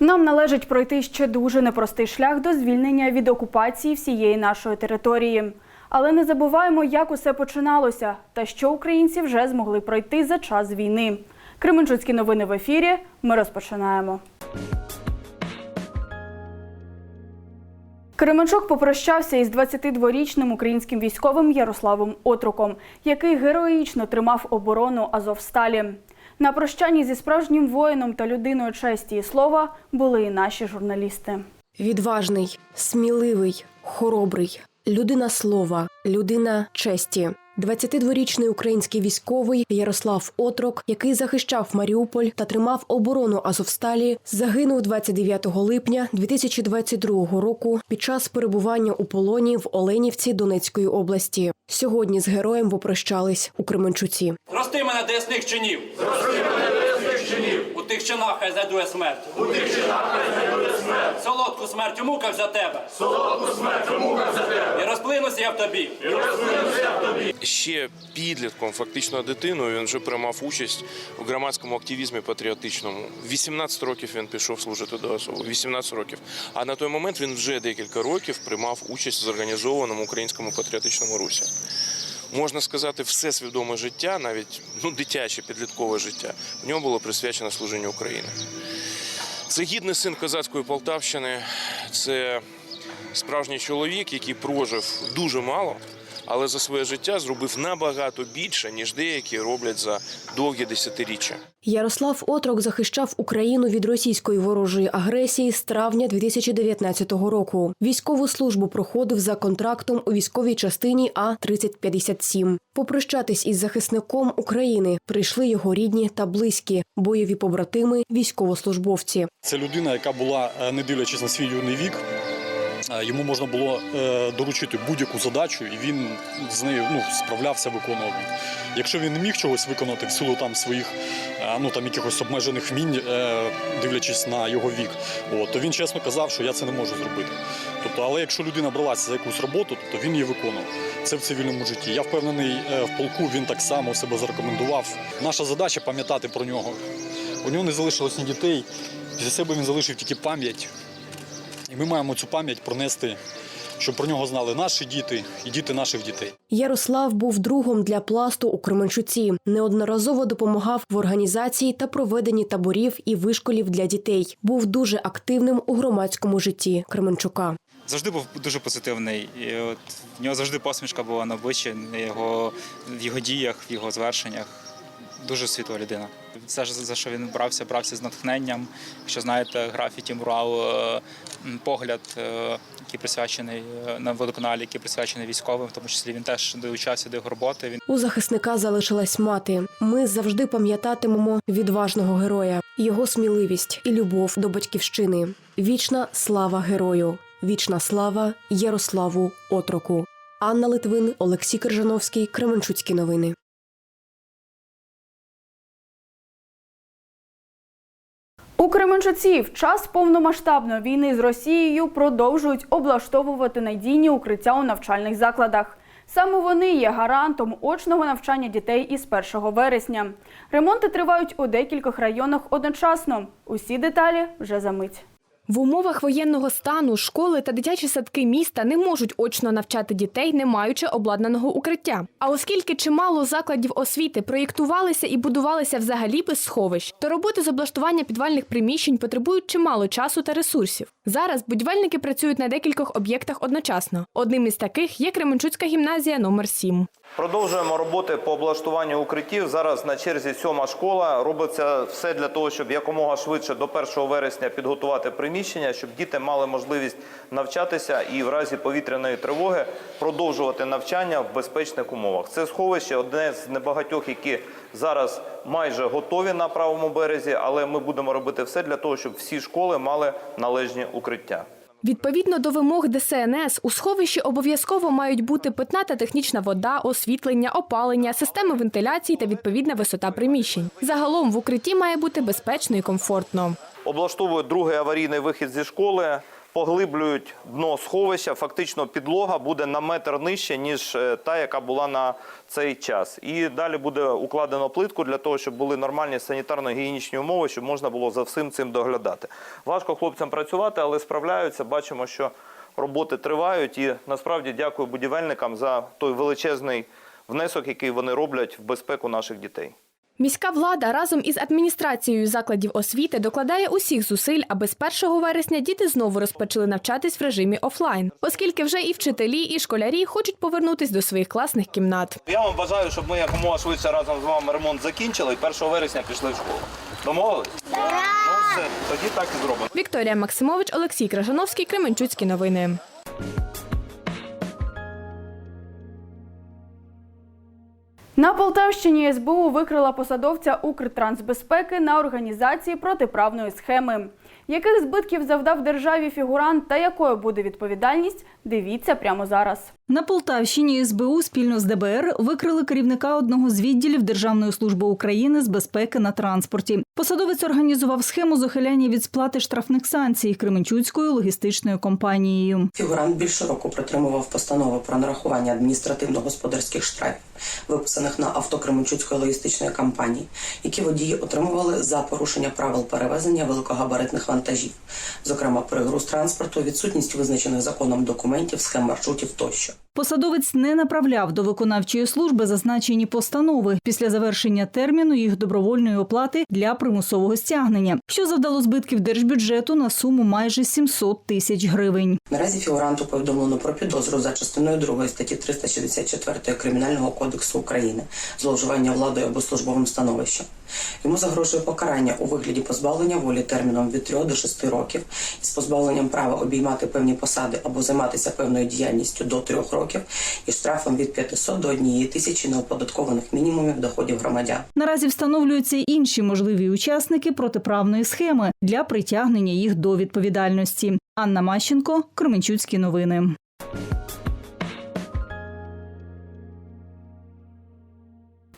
Нам належить пройти ще дуже непростий шлях до звільнення від окупації всієї нашої території. Але не забуваємо, як усе починалося та що українці вже змогли пройти за час війни. Кременчуцькі новини в ефірі. Ми розпочинаємо. Кременчук попрощався із 22-річним українським військовим Ярославом Отруком, який героїчно тримав оборону Азовсталі. На прощанні зі справжнім воїном та людиною честі і слова були і наші журналісти. Відважний, сміливий, хоробрий, людина слова, людина честі. 22-річний український військовий Ярослав Отрок, який захищав Маріуполь та тримав оборону Азовсталі, загинув 29 липня 2022 року під час перебування у полоні в Оленівці Донецької області. Сьогодні з героєм попрощались у Кременчуці. Прости мене десних чинів. Прости мене до. У тих чинах хай зайдує смерть. У тих чинах хай зайдує смерть. Солодку смерть у муках за тебе. Солодку смерть у муках за тебе. І розплинуся я в тобі. Розплинуся я в тобі. ще підлітком, фактично дитиною, він вже приймав участь у громадському активізмі патріотичному. 18 років він пішов служити до АСО. 18 років. А на той момент він вже декілька років приймав участь в зорганізованому українському патріотичному русі. Можна сказати, все свідоме життя, навіть ну, дитяче підліткове життя, в ньому було присвячено служенню України. Це гідний син козацької Полтавщини, це справжній чоловік, який прожив дуже мало, але за своє життя зробив набагато більше, ніж деякі роблять за довгі десятиріччя. Ярослав Отрок захищав Україну від російської ворожої агресії з травня 2019 року. Військову службу проходив за контрактом у військовій частині А 3057 Попрощатись із захисником України прийшли його рідні та близькі, бойові побратими, військовослужбовці. Це людина, яка була, е, не дивлячись на свій юний вік, йому можна було е, доручити будь-яку задачу, і він з нею ну, справлявся, виконував. Якщо він не міг чогось виконати в силу там своїх е, ну, там, якихось обмежених вмінь, е, дивлячись на його вік, от, то він чесно казав, що я це не можу зробити. Тобто, але якщо людина бралася за якусь роботу, то він її виконував. Це в цивільному житті. Я впевнений, е, в полку він так само себе зарекомендував. Наша задача пам'ятати про нього. У нього не залишилось ні дітей. Після себе він залишив тільки пам'ять. Ми маємо цю пам'ять пронести, щоб про нього знали наші діти і діти наших дітей. Ярослав був другом для пласту у Кременчуці. Неодноразово допомагав в організації та проведенні таборів і вишколів для дітей. Був дуже активним у громадському житті Кременчука. завжди був дуже позитивний. І от в нього завжди посмішка була на обличчі, на його, в його діях, в його звершеннях. Дуже світла людина. Все, ж, за що він брався, брався з натхненням. Якщо знаєте, графіті мурал, е, погляд, е, який присвячений е, на водоканалі, який присвячений військовим, в тому числі він теж долучався до його роботи. Він У захисника залишилась мати. Ми завжди пам'ятатимемо відважного героя, його сміливість і любов до батьківщини. Вічна слава герою, вічна слава Ярославу Отроку. Анна Литвин, Олексій Крижановський, Кременчуцькі новини. У Кременчуці в час повномасштабної війни з Росією продовжують облаштовувати надійні укриття у навчальних закладах. Саме вони є гарантом очного навчання дітей із 1 вересня. Ремонти тривають у декількох районах одночасно. Усі деталі вже за мить. В умовах воєнного стану школи та дитячі садки міста не можуть очно навчати дітей, не маючи обладнаного укриття. А оскільки чимало закладів освіти проєктувалися і будувалися взагалі без сховищ, то роботи з облаштування підвальних приміщень потребують чимало часу та ресурсів. Зараз будівельники працюють на декількох об'єктах одночасно. Одним із таких є Кременчуцька гімназія номер 7 Продовжуємо роботи по облаштуванню укриттів. Зараз на черзі сьома школа. Робиться все для того, щоб якомога швидше до 1 вересня підготувати приміщення, щоб діти мали можливість навчатися і в разі повітряної тривоги продовжувати навчання в безпечних умовах. Це сховище одне з небагатьох, які зараз майже готові на правому березі, але ми будемо робити все для того, щоб всі школи мали належні укриття. Відповідно до вимог ДСНС, у сховищі обов'язково мають бути питна та технічна вода, освітлення, опалення, системи вентиляції та відповідна висота приміщень. Загалом в укритті має бути безпечно і комфортно. Облаштовують другий аварійний вихід зі школи. Поглиблюють дно сховища. Фактично підлога буде на метр нижче, ніж е, та, яка була на цей час. І далі буде укладено плитку для того, щоб були нормальні санітарно-гігієнічні умови, щоб можна було за всім цим доглядати. Важко хлопцям працювати, але справляються. Бачимо, що роботи тривають. І насправді дякую будівельникам за той величезний внесок, який вони роблять в безпеку наших дітей. Міська влада разом із адміністрацією закладів освіти докладає усіх зусиль, аби з 1 вересня діти знову розпочали навчатись в режимі офлайн, оскільки вже і вчителі, і школярі хочуть повернутись до своїх класних кімнат. Я вам бажаю, щоб ми якомога швидше разом з вами ремонт закінчили і 1 вересня пішли в школу. Домовились? Ну все, тоді так і зробимо. Вікторія Максимович, Олексій Кражановський, Кременчуцькі новини. На Полтавщині СБУ викрила посадовця Укртрансбезпеки на організації протиправної схеми. Яких збитків завдав державі фігурант та якою буде відповідальність? Дивіться прямо зараз. На Полтавщині СБУ спільно з ДБР викрили керівника одного з відділів Державної служби України з безпеки на транспорті. Посадовець організував схему з ухиляння від сплати штрафних санкцій Кременчуцькою логістичною компанією. Фігурант більше року протримував постанови про нарахування адміністративно-господарських штрафів, виписаних на авто Кременчуцької логістичної компанії, які водії отримували за порушення правил перевезення великогабаритних вантажів, зокрема перегруз транспорту, відсутність визначених законом документів, схем маршрутів тощо. Посадовець не направляв до виконавчої служби зазначені постанови після завершення терміну їх добровольної оплати для примусового стягнення, що завдало збитків держбюджету на суму майже 700 тисяч гривень. Наразі фігуранту повідомлено про підозру за частиною 2 статті 364 Кримінального кодексу України зловживання владою або службовим становищем. Йому загрожує покарання у вигляді позбавлення волі терміном від 3 до 6 років із позбавленням права обіймати певні посади або займатися певною діяльністю до трьох років і штрафом від 500 до 1 тисячі неоподаткованих мінімумів доходів громадян. Наразі встановлюються інші можливі учасники протиправної схеми для притягнення їх до відповідальності. Анна Мащенко, Кременчуцькі новини.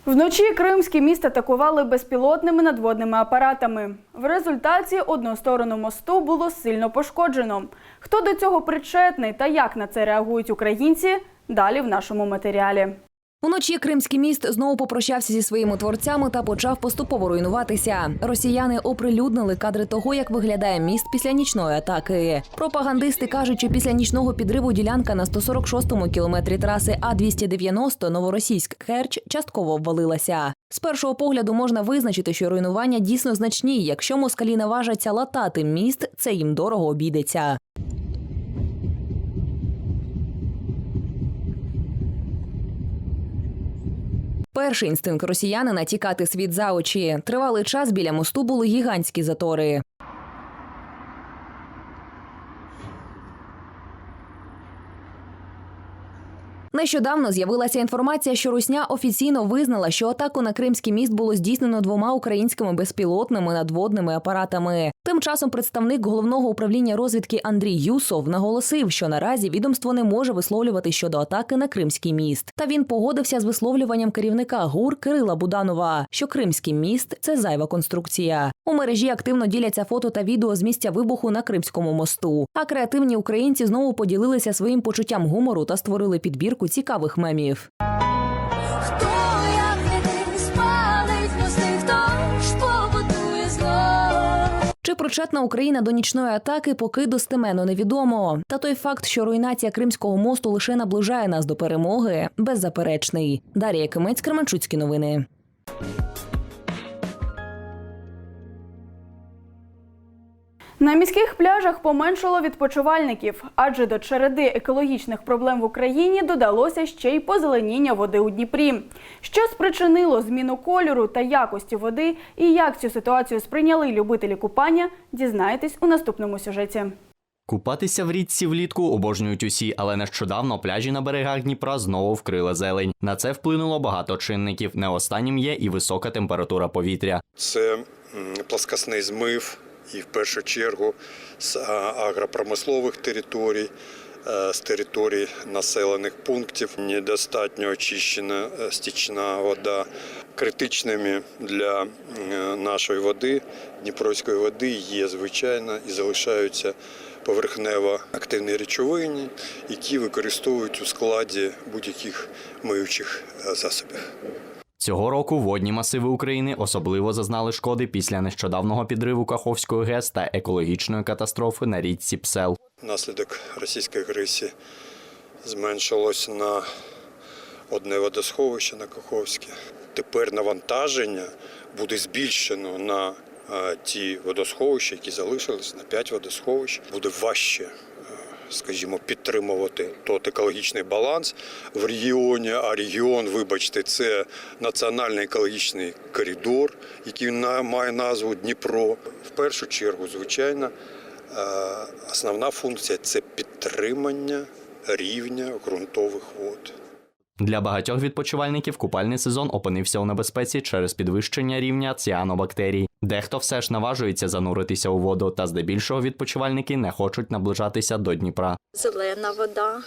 Вночі кримські міст атакували безпілотними надводними апаратами. В результаті одну сторону мосту було сильно пошкоджено. Хто до цього причетний та як на це реагують українці? Далі в нашому матеріалі. Уночі Кримський міст знову попрощався зі своїми творцями та почав поступово руйнуватися. Росіяни оприлюднили кадри того, як виглядає міст після нічної атаки. Пропагандисти кажуть, що після нічного підриву ділянка на 146-му кілометрі траси А 290 Новоросійськ Керч частково обвалилася. З першого погляду можна визначити, що руйнування дійсно значні. Якщо москалі наважаться латати міст, це їм дорого обійдеться. Перший інстинкт росіянина тікати світ за очі. Тривалий час біля мосту були гігантські затори. Нещодавно з'явилася інформація, що Русня офіційно визнала, що атаку на Кримський міст було здійснено двома українськими безпілотними надводними апаратами. Тим часом представник головного управління розвідки Андрій Юсов наголосив, що наразі відомство не може висловлювати щодо атаки на Кримський міст. Та він погодився з висловлюванням керівника ГУР Кирила Буданова, що Кримський міст це зайва конструкція. У мережі активно діляться фото та відео з місця вибуху на Кримському мосту. А креативні українці знову поділилися своїм почуттям гумору та створили підбірку цікавих мемів. Хто як не спалить мости, хто ж побудує зло? Чи причетна Україна до нічної атаки, поки достеменно невідомо. Та той факт, що руйнація Кримського мосту лише наближає нас до перемоги, беззаперечний. Дарія Кимець, Кременчуцькі новини. На міських пляжах поменшало відпочивальників, адже до череди екологічних проблем в Україні додалося ще й позеленіння води у Дніпрі. Що спричинило зміну кольору та якості води, і як цю ситуацію сприйняли любителі купання, дізнаєтесь у наступному сюжеті. Купатися в річці влітку обожнюють усі, але нещодавно пляжі на берегах Дніпра знову вкрила зелень. На це вплинуло багато чинників. Не останнім є і висока температура повітря. Це м, плоскосний змив і в першу чергу з агропромислових територій, е, з територій населених пунктів. Недостатньо очищена е, стічна вода. Критичними для е, нашої води, дніпровської води, є звичайно і залишаються поверхнево активні речовини, які використовують у складі будь-яких миючих е, засобів. Цього року водні масиви України особливо зазнали шкоди після нещодавного підриву Каховської ГЕС та екологічної катастрофи на річці Псел. Внаслідок російської агресії зменшилось на одне водосховище на Каховське. Тепер навантаження буде збільшено на е, ті водосховища, які залишились, на 5 водосховищ. Буде важче, скажімо, підтримувати тот екологічний баланс в регіоні. А регіон, вибачте, це національний екологічний коридор, який має назву Дніпро. В першу чергу, звичайно, е, основна функція це підтримання рівня ґрунтових вод. Для багатьох відпочивальників купальний сезон опинився у небезпеці через підвищення рівня ціанобактерій. Дехто все ж наважується зануритися у воду, та здебільшого відпочивальники не хочуть наближатися до Дніпра. Зелена вода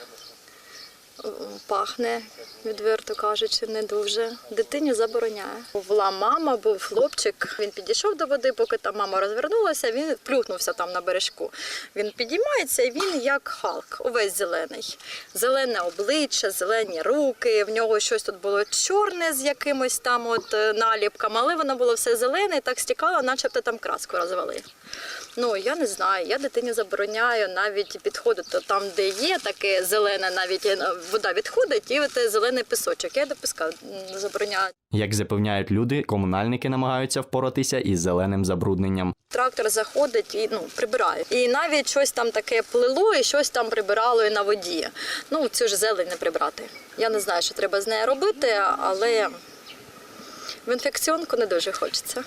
пахне, відверто кажучи, не дуже. Дитині забороняє. Була мама, був хлопчик. Він підійшов до води, поки там мама розвернулася, він плюхнувся там на бережку. Він підіймається і він як Халк, увесь зелений. Зелене обличчя, зелені руки. В нього щось тут було чорне з якимось там от е, наліпками, але воно було все зелене і так стікало, начебто там краску розвели. Ну я не знаю. Я дитині забороняю навіть підходити там, де є таке зелене, навіть е, вода відходить, і от зелений пісочок. Я допускаю, забороняю. Як запевняють люди, комунальники намагаються впоратися із зеленим забрудненням. Трактор заходить і ну прибирає. І навіть щось там таке плило, і щось там прибирало і на воді. Ну цю ж зелень не прибрати. Я не знаю, що треба з нею робити, але в інфекціонку не дуже хочеться.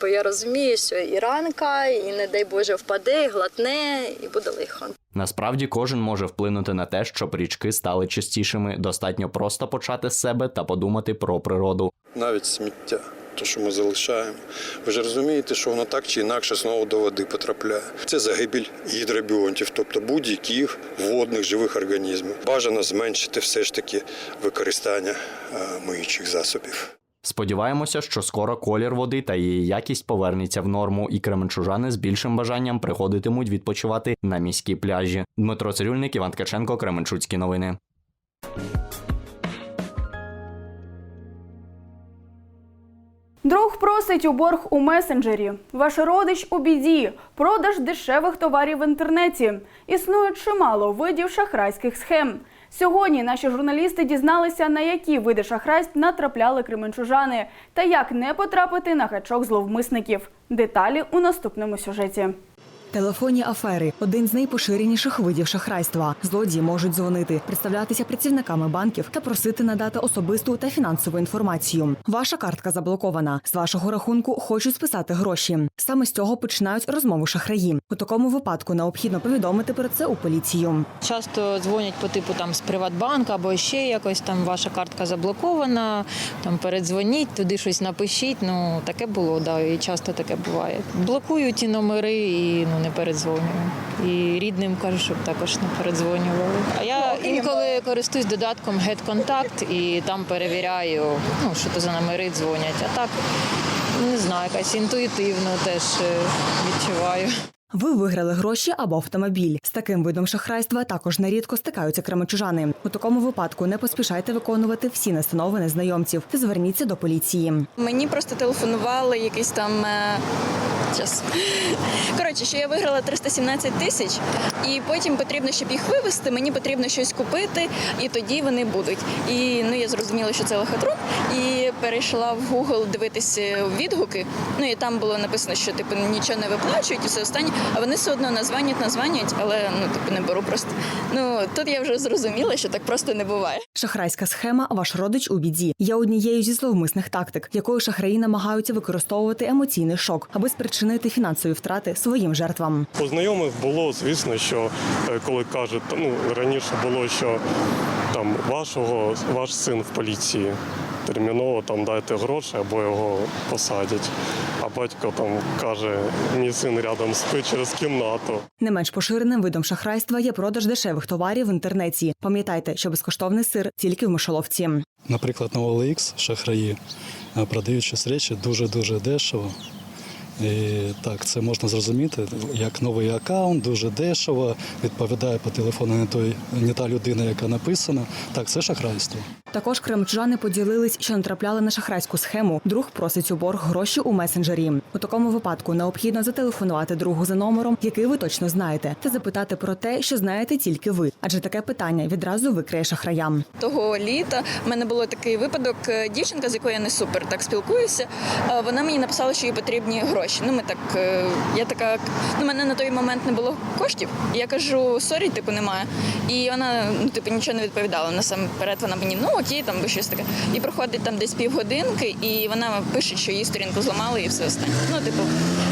Бо я розумію, що і ранка, і не дай Боже впаде, і глотне, і буде лихо. Насправді кожен може вплинути на те, щоб річки стали чистішими. Достатньо просто почати з себе та подумати про природу. Навіть сміття, те, що ми залишаємо. Ви ж розумієте, що воно так чи інакше знову до води потрапляє. Це загибель гідробіонтів, тобто будь-яких водних живих організмів. Бажано зменшити все ж таки використання е, миючих засобів. Сподіваємося, що скоро колір води та її якість повернеться в норму, і кременчужани з більшим бажанням приходитимуть відпочивати на міські пляжі. Дмитро Цирюльник, Іван Ткаченко, Кременчуцькі новини. Друг просить у борг у месенджері. Ваш родич у біді. Продаж дешевих товарів в інтернеті. Існує чимало видів шахрайських схем. Сьогодні наші журналісти дізналися, на які види шахрайств натрапляли кременчужани та як не потрапити на гачок зловмисників. Деталі у наступному сюжеті. Телефонні афери один з найпоширеніших видів шахрайства. Злодії можуть дзвонити, представлятися працівниками банків та просити надати особисту та фінансову інформацію. Ваша картка заблокована. З вашого рахунку хочуть списати гроші. Саме з цього починають розмову шахраї. У такому випадку необхідно повідомити про це у поліцію. Часто дзвонять по типу там з Приватбанка або ще якось там ваша картка заблокована. Там передзвоніть, туди щось напишіть. Ну таке було, да, і часто таке буває. Блокую ті номери і ну не передзвонюю. І рідним кажу, щоб також не передзвонювали. А я інколи користуюсь додатком GetContact і там перевіряю, ну що то за номери дзвонять. А так не знаю, якась інтуїтивно теж е, відчуваю. Ви виграли гроші або автомобіль. З таким видом шахрайства також нерідко стикаються кременчужани. У такому випадку не поспішайте виконувати всі настанови незнайомців та зверніться до поліції. Мені просто телефонували якийсь там. е, Час. Коротше, що я виграла 317 тисяч, і потім потрібно, щоб їх вивезти, мені потрібно щось купити, і тоді вони будуть. І ну я зрозуміла, що це лохотрон, і перейшла в Google дивитися відгуки. Ну і там було написано, що типу нічого не виплачують, і все останнє. А вони все одно названять, названять, але ну типу не беру просто. Ну тут я вже зрозуміла, що так просто не буває. Шахрайська схема Ваш родич у біді є однією зі зловмисних тактик, якою шахраї намагаються використовувати емоційний шок, аби спричинити фінансові втрати своїм жертвам. У знайомих було, звісно, що е, коли кажуть, ну раніше було, що там вашого ваш син в поліції. Терміново там дайте гроші або його посадять. А батько там каже, мій син рядом спить через кімнату. Не менш поширеним видом шахрайства є продаж дешевих товарів в інтернеті. Пам'ятайте, що безкоштовний сир тільки в мишоловці. Наприклад, на OLX шахраї, е, продають щось речі дуже-дуже дешево. І так, це можна зрозуміти як новий аккаунт, дуже дешево, відповідає по телефону не той, не та людина, яка написана. Так, це шахрайство. Також кримчужани поділились, що натрапляли на шахрайську схему. Друг просить у борг гроші у месенджері. У такому випадку необхідно зателефонувати другу за номером, який ви точно знаєте, та запитати про те, що знаєте тільки ви. Адже таке питання відразу викриє шахраям. Того літа в мене було такий випадок. е, Дівчинка, з якою я не супер так спілкуюся, е, вона мені написала, що їй потрібні гроші. Ну, ми так, е, я така, ну, мене на той момент не було коштів. Я кажу, сорі, типу, немає. І вона, ну, типу, нічого не відповідала. Насамперед вона мені, ну окей, там би щось таке. І проходить там десь півгодинки, і вона пише, що її сторінку зламали і все останнє. Ну, типу,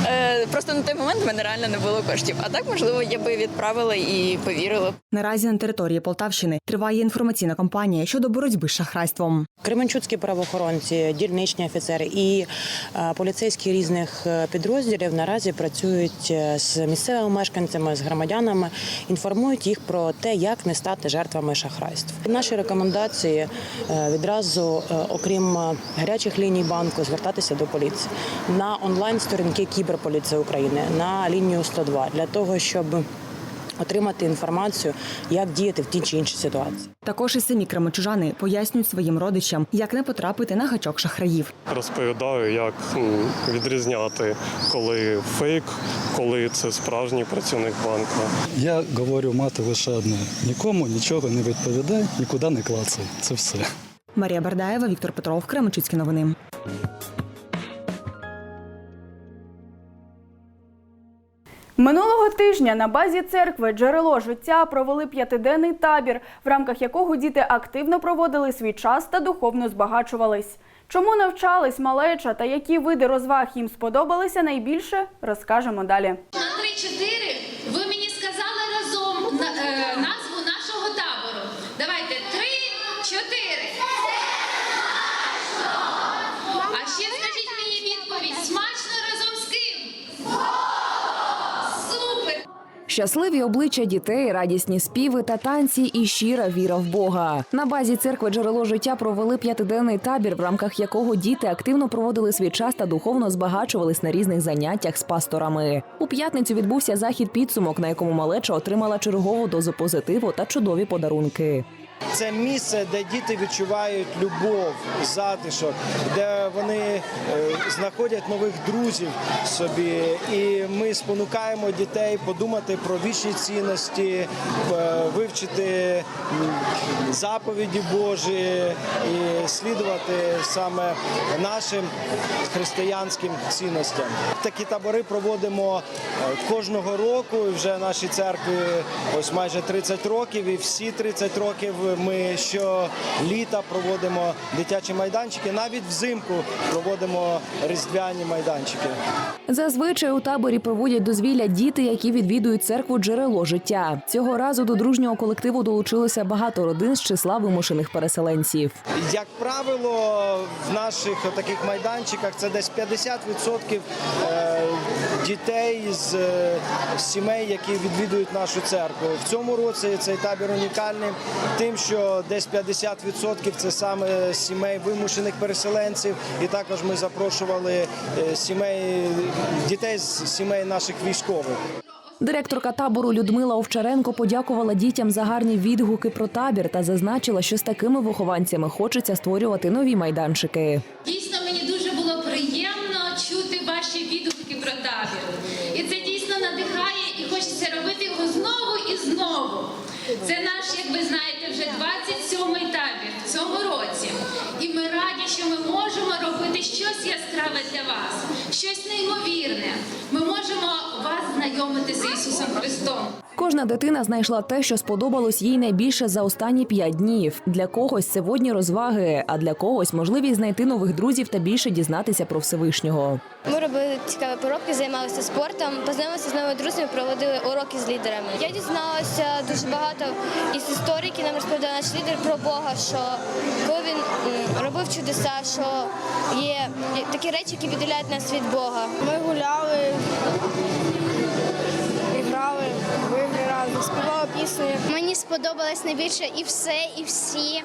е, просто на той момент в мене реально не було коштів. А так, можливо, я би відправила і повірила. Наразі на території Полтавщини триває інформаційна кампанія щодо боротьби з шахрайством. Кременчуцькі правоохоронці, дільничні офіцери і е, поліцейські різних е, підрозділів наразі працюють е, з місцевими мешканцями, з громадянами, інформують їх про те, як не стати жертвами шахрайств. Наші рекомендації відразу, е, окрім е, гарячих ліній банку, звертатися до поліції. На онлайн-сторінки Кіберполіції України на лінію 102 для того, щоб отримати інформацію, як діяти в тій чи іншій ситуації. Також і самі кримчужани пояснюють своїм родичам, як не потрапити на гачок шахраїв. Розповідаю, як відрізняти, коли фейк, коли це справжній працівник банку. Я говорю мати лише одне: нікому нічого не відповідай, нікуди не клацай. Це все. Марія Бардаєва, Віктор Петров, Кременчуцькі новини. Минулого тижня на базі церкви Джерело життя провели п'ятиденний табір, в рамках якого діти активно проводили свій час та духовно збагачувались. Чому навчались малеча та які види розваг їм сподобалися найбільше, розкажемо далі. На 3-4 ви мені сказали разом на- е, назву нашого табору. Давайте 3-4. А ще скажіть мені відповідь. Смачно разом з ким? Супер! Щасливі обличчя дітей, радісні співи та танці і щира віра в Бога. На базі церкви джерело життя провели п'ятиденний табір, в рамках якого діти активно проводили свій час та духовно збагачувались на різних заняттях з пасторами. У п'ятницю відбувся захід підсумок, на якому малеча отримала чергову дозу позитиву та чудові подарунки. Це місце, де діти відчувають любов, затишок, де вони е, знаходять нових друзів собі. І ми спонукаємо дітей подумати про вічні цінності, е, вивчити заповіді Божі і слідувати саме нашим християнським цінностям. Такі табори проводимо е, кожного року. Вже нашій церкві ось майже 30 років, і всі 30 років ми щоліта проводимо дитячі майданчики. Навіть взимку проводимо різдвяні майданчики. Зазвичай у таборі проводять дозвілля діти, які відвідують церкву джерело життя. Цього разу до дружнього колективу долучилося багато родин з числа вимушених переселенців. Як правило, в наших таких майданчиках це десь 50% е, дітей з е, сімей, які відвідують нашу церкву. В цьому році цей табір унікальний тим, що десь 50% це саме сімей вимушених переселенців, і також ми запрошували е, сімей дітей з сімей наших військових. Директорка табору Людмила Овчаренко подякувала дітям за гарні відгуки про табір та зазначила, що з такими вихованцями хочеться створювати нові майданчики. Дійсно, мені дуже було приємно чути ваші відгуки про табір. І це дійсно надихає і хочеться робити його знову і знову. Це наш, як ви знаєте, вже 27-й табір в цьому році. І ми раді, що ми можемо робити щось яскраве для вас, щось неймовірне. Ми можемо вас знайомити з Ісусом Христом. Кожна дитина знайшла те, що сподобалось їй найбільше за останні п'ять днів. Для когось це водні розваги, а для когось можливість знайти нових друзів та більше дізнатися про Всевишнього. Ми робили цікаві поробки, займалися спортом, познайомилися з новими друзями, проводили уроки з лідерами. Я дізналася дуже багато із історії, які нам розповідав наш лідер про Бога, що коли він робив чудеса, що є такі речі, які віддаляють нас від Бога. Ми гуляли, пісні. Мені сподобалось найбільше і все, і всі.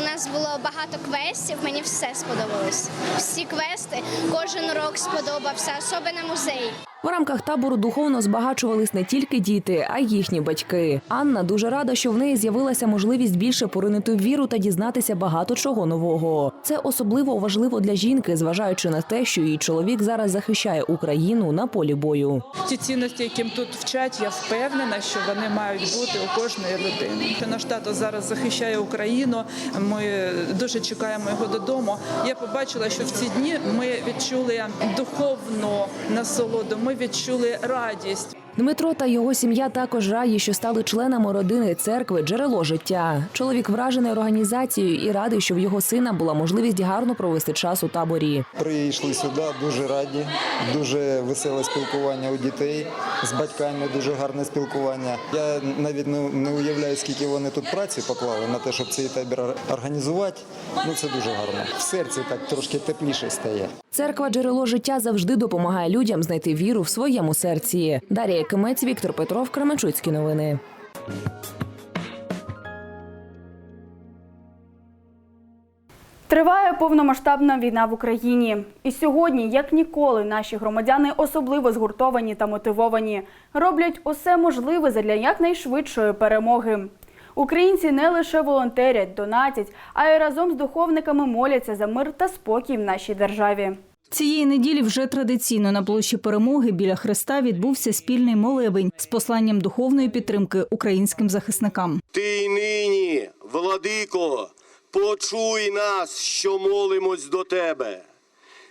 У нас було багато квестів. Мені все сподобалось. Всі квести, кожен урок сподобався, особливо музей. В рамках табору духовно збагачувались не тільки діти, а й їхні батьки. Анна дуже рада, що в неї з'явилася можливість більше поринути в віру та дізнатися багато чого нового. Це особливо важливо для жінки, зважаючи на те, що її чоловік зараз захищає Україну на полі бою. Ті цінності, яким тут вчать, я впевнена, що вони мають бути у кожної людини. Наш тато зараз захищає Україну. Ми дуже чекаємо його додому. Я побачила, що в ці дні ми відчули духовну насолоду. Ми відчули радість. Дмитро та його сім'я також раді, що стали членами родини церкви Джерело життя. Чоловік вражений організацією і радий, що в його сина була можливість гарно провести час у таборі. Прийшли сюди, дуже раді, дуже веселе спілкування у дітей. З батьками дуже гарне спілкування. Я навіть не, уявляю, скільки вони тут праці поклали на те, щоб цей табір організувати. Ну це дуже гарно. В серці так трошки тепліше стає. Церква Джерело життя завжди допомагає людям знайти віру в своєму серці. Дар'я Кимець, Віктор Петров, Кременчуцькі новини. Триває повномасштабна війна в Україні. І сьогодні, як ніколи, наші громадяни особливо згуртовані та мотивовані, роблять усе можливе задля якнайшвидшої перемоги. Українці не лише волонтерять, донатять, а й разом з духовниками моляться за мир та спокій в нашій державі. Цієї неділі вже традиційно на площі перемоги біля Христа відбувся спільний молебень з посланням духовної підтримки українським захисникам. Ти й нині, владико, почуй нас, що молимось до тебе.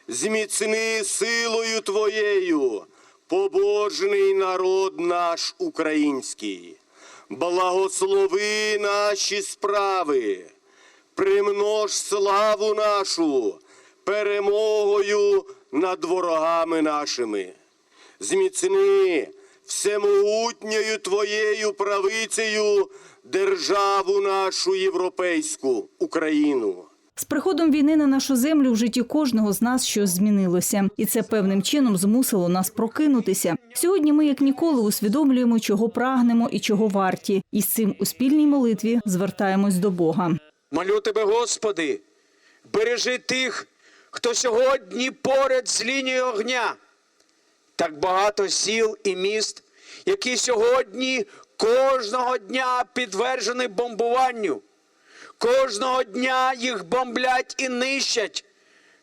Зміцни силою твоєю, побожний народ наш український. Благослови наші справи, примнож славу нашу перемогою над ворогами нашими. Зміцни всемогутньою твоєю правицею державу нашу європейську Україну. З приходом війни на нашу землю в житті кожного з нас щось змінилося, і це певним чином змусило нас прокинутися. Сьогодні ми, як ніколи, усвідомлюємо, чого прагнемо і чого варті, і з цим у спільній молитві звертаємось до Бога. Молю тебе, Господи, бережи тих, хто сьогодні поряд з лінією огня. Так багато сіл і міст, які сьогодні кожного дня підтверджені бомбуванню. Кожного дня їх бомблять і нищать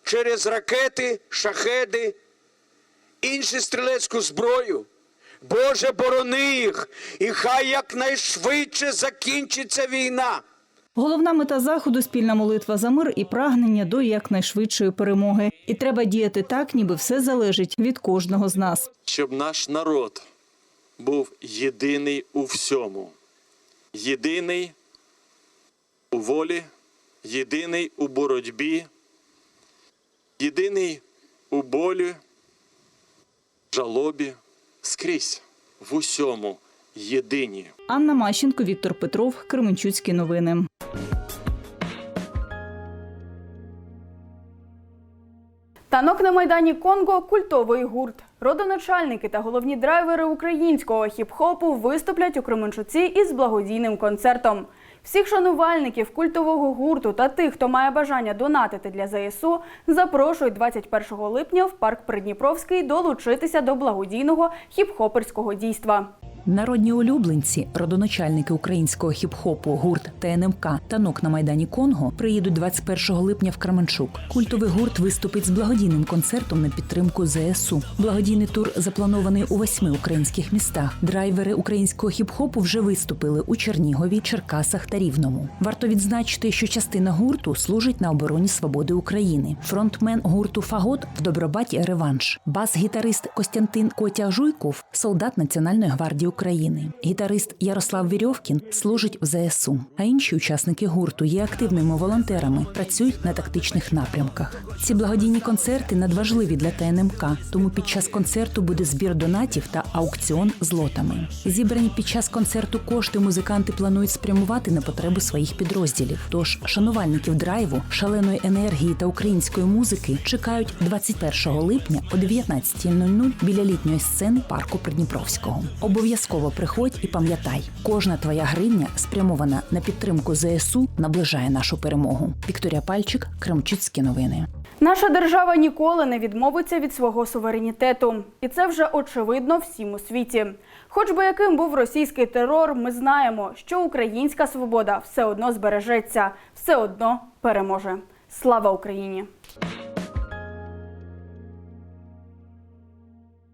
через ракети, шахеди, іншу стрілецьку зброю. Боже, борони їх, і хай якнайшвидше закінчиться війна. Головна мета заходу спільна молитва за мир і прагнення до якнайшвидшої перемоги. І треба діяти так, ніби все залежить від кожного з нас. щоб наш народ був єдиний у всьому, єдиний у волі, єдиний у боротьбі, єдиний у болі, жалобі, скрізь в усьому єдині. Анна Мащенко, Віктор Петров, Кременчуцькі новини. Танок на майдані Конго культовий гурт. Родоначальники та головні драйвери українського хіп-хопу виступлять у Кременчуці із благодійним концертом. Всіх шанувальників культового гурту та тих, хто має бажання донатити для ЗСУ, запрошують 21 липня в парк Придніпровський долучитися до благодійного хіп-хоперського дійства. Народні улюбленці, родоначальники українського хіп-хопу, гурт ТНМК «Танок на майдані Конго приїдуть 21 липня в Кременчук. Культовий гурт виступить з благодійним концертом на підтримку ЗСУ. Благодійний тур запланований у восьми українських містах. Драйвери українського хіп-хопу вже виступили у Чернігові, Черкасах та Рівному. Варто відзначити, що частина гурту служить на обороні свободи України. Фронтмен гурту Фагот в Добробаті реванш. Бас-гітарист Костянтин Котя Жуйков солдат Національної гвардії України. Гітарист Ярослав Вірьовкін служить в ЗСУ. А інші учасники гурту є активними волонтерами, працюють на тактичних напрямках. Ці благодійні концерти надважливі для ТНМК, тому під час концерту буде збір донатів та аукціон з лотами. Зібрані під час концерту кошти музиканти планують спрямувати на потреби своїх підрозділів. Тож шанувальників драйву, шаленої енергії та української музики чекають 21 липня о 19.00 біля літньої сцени парку Придніпровського. Обов'язково Обов'язково приходь і пам'ятай, кожна твоя гривня спрямована на підтримку ЗСУ, наближає нашу перемогу. Вікторія Пальчик, Кремчуцькі новини. Наша держава ніколи не відмовиться від свого суверенітету, і це вже очевидно всім у світі. Хоч би яким був російський терор, ми знаємо, що українська свобода все одно збережеться, все одно переможе. Слава Україні!